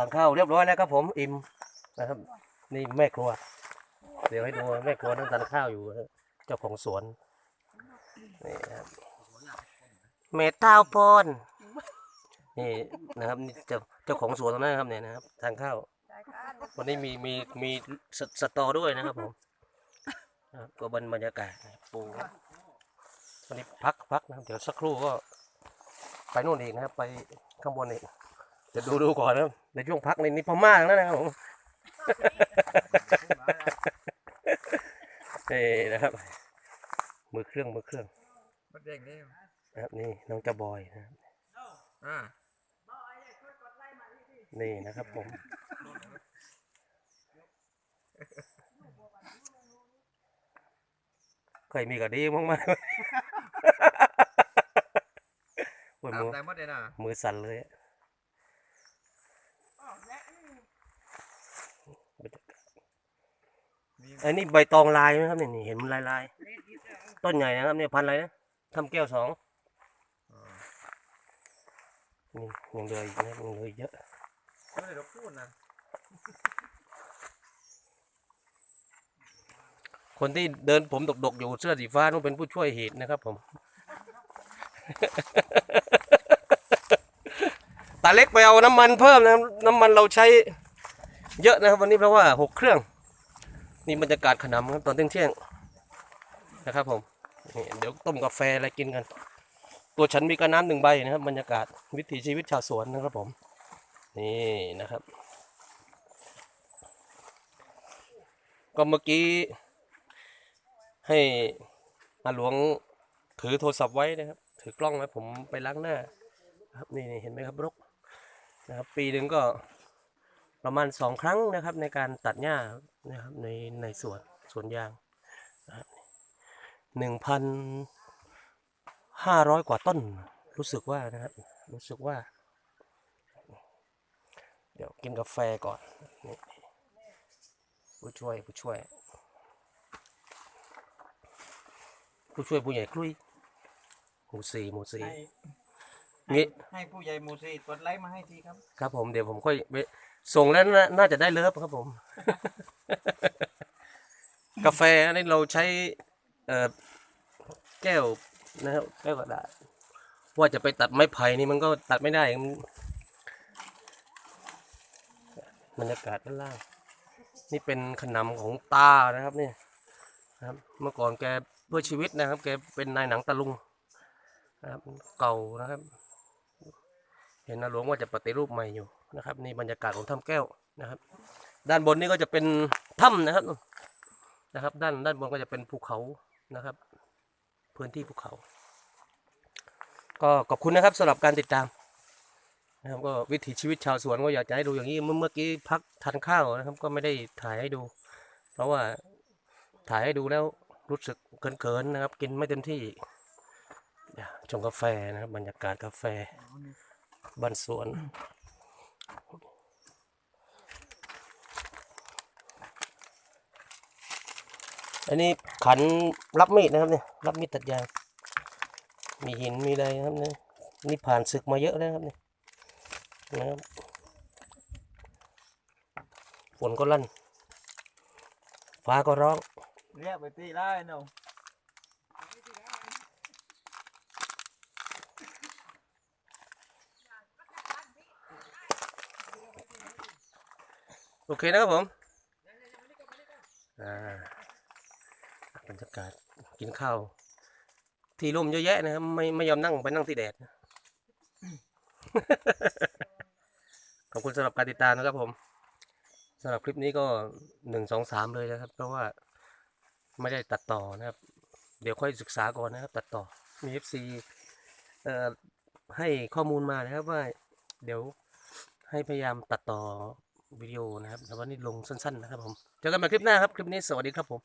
ทานข้าวเรียบร้อยแล้วครับผมอิ่มนะครับ นี่แม่ครัว เดี๋ยวให้ดูแม่ครัวนั่งทานข้าวอยู่นะเจ้าของสวนนี่ครับเมตาวพรนี่นะครับนี่เจ้าเจ้าของสวนตรงนั้นนะครับเนี่ยนะครับทานข้าว วันนี้มีมีมีสสตอด้วยนะครับผมนะครับก็บรรบรรยากาศนะครับปูวันนี้พักพักนะครับเดี๋ยวสักครู่ก็ไปนู่นอีกนะครับ ไปข้างบนอีก เดี๋ยวดูดูก่อนนะครับในช่วงพักในนี้พม่าแล้วนะครับผมนี่นะครับ มือเครื่องมือเครื่องบัดเด้งนี่นะครับนี่น้องจะบอยนะครับอ่านี่นะครับผม เคยมีกระดีมากมากโอ้ยตามมือได้หมดเลยนะมือสั่นเลยอะ อันนี้ใบตองลายไหมครับเนี่ยนี่เห็นมันลายลายๆต้นใหญ่นะครับเนี่ยพันธุ์อะไรนะทำแก้วสองอ่านี่ยังเหลืออีกนะยังเหลืออีกเยอะไม่ได้เราพูดนะคนที่เดินผมดกๆอยู่เสื้อสีฟ้าต้องเป็นผู้ช่วยเหตุนะครับ ผม ตาเล็กไปเอาน้ำมันเพิ่มนะครับน้ำมันเราใช้เยอะนะครับวันนี้เพราะว่าหกเครื่อง นี่บรรยากาศขนำตอนเที่ยงนะครับผมเดี๋ยวต้มกาแฟอะไรกินกัน ตัวฉันมีกระน้ำหนึ่งใบนะครับบรรยากาศวิถีชีวิตชาวสวนนะครับผม นี่นะครับ ก็เมื่อกี้ ให้อาหลวงถือโทรศัพท์ไว้นะครับ ถือกล้องไว้ผมไปล้างหน้านะครับนี่นี่เห็นไหมครับรกนะครับ ปีหนึ่งก็ประมาณสองครั้งนะครับในการตัดหญ้า นะครับในในสวนสวนยางนะครับหนึ่งพันห้าร้อยกว่าต้น รู้สึกว่านะครับรู้สึกว่า เดี๋ยวกินกาแฟก่อนนี่ผู้ช่วยผู้ช่วย ผู้ช่วยผู้ใหญ่คลุยหมู่สี่หมู่สี่ให้งี้ให้ผู้ใหญ่หมูซีกดไลค์มาให้ทีครับ ครับผมเดี๋ยวผมค่อยไปส่งแล้วน่าน่าจะได้เลิฟครับผม กาแฟอันนี้เราใช้แก้วนะครับแก้วกระดาษว่าจะไปตัดไม้ไผ่นี่มันก็ตัดไม่ได้มันบรรยากาศด้านล่าง นี่เป็นขนำของตานะครับนี่นะครับ เมื่อก่อนแกเพื่อชีวิตนะครับ แกเป็นนายหนังตะลุงนะครับเก่านะครับ เห็นนะหลวงว่าจะปฏิรูปใหม่อยู่นะครับนี่บรรยากาศของถ้ำแก้วนะครับ ด้านบนนี่ก็จะเป็นถ้ำนะครับ นะครับ ด้านด้านบนก็จะเป็นภูเขานะครับ พื้นที่ภูเขา ก็ขอบคุณนะครับสำหรับการติดตามนะครับก็วิถีชีวิตชาวสวนก็อยากจะให้ดูอย่างนี้เมื่อเมื่อกี้พักทานข้าวนะครับ ก็ไม่ได้ถ่ายให้ดู เพราะว่าถ่ายให้ดูแล้วรู้สึกเกินๆนะครับ กินไม่เต็มที่ชงกาแฟนะครับบรรยากาศกาแฟบ้านสวน อันนี้ขันรับมีดนะครับเนี่ยรับมีดตัดยางมีหินมีอะไรนะครับเนี่ยนี่ผ่านศึกมาเยอะแล้วครับเนี่ยนะครับฝนก็ลั่นฟ้าก็ร้องเรียกไปตีได้เนาะโอเคนะครับผมอ่า บรรยากาศกินข้าว ที่ร่มเยอะแยะนะครับไม่ไม่ยอมนั่งไปนั่งที่แดด ขอบคุณสำหรับการติดตามนะครับผมสำหรับคลิปนี้ก็หนึ่งสองสามเลยนะครับ เพราะว่าไม่ได้ตัดต่อนะครับ เดี๋ยวค่อยศึกษาก่อนนะครับ ตัดต่อมีเอฟซีให้ข้อมูลมานะครับว่า เดี๋ยวให้พยายามตัดต่อวิดีโอนะครับแต่ว่านี่ลงสั้น ๆ นะครับผม เจอกันใหม่คลิปหน้าครับ คลิปนี้สวัสดีครับผม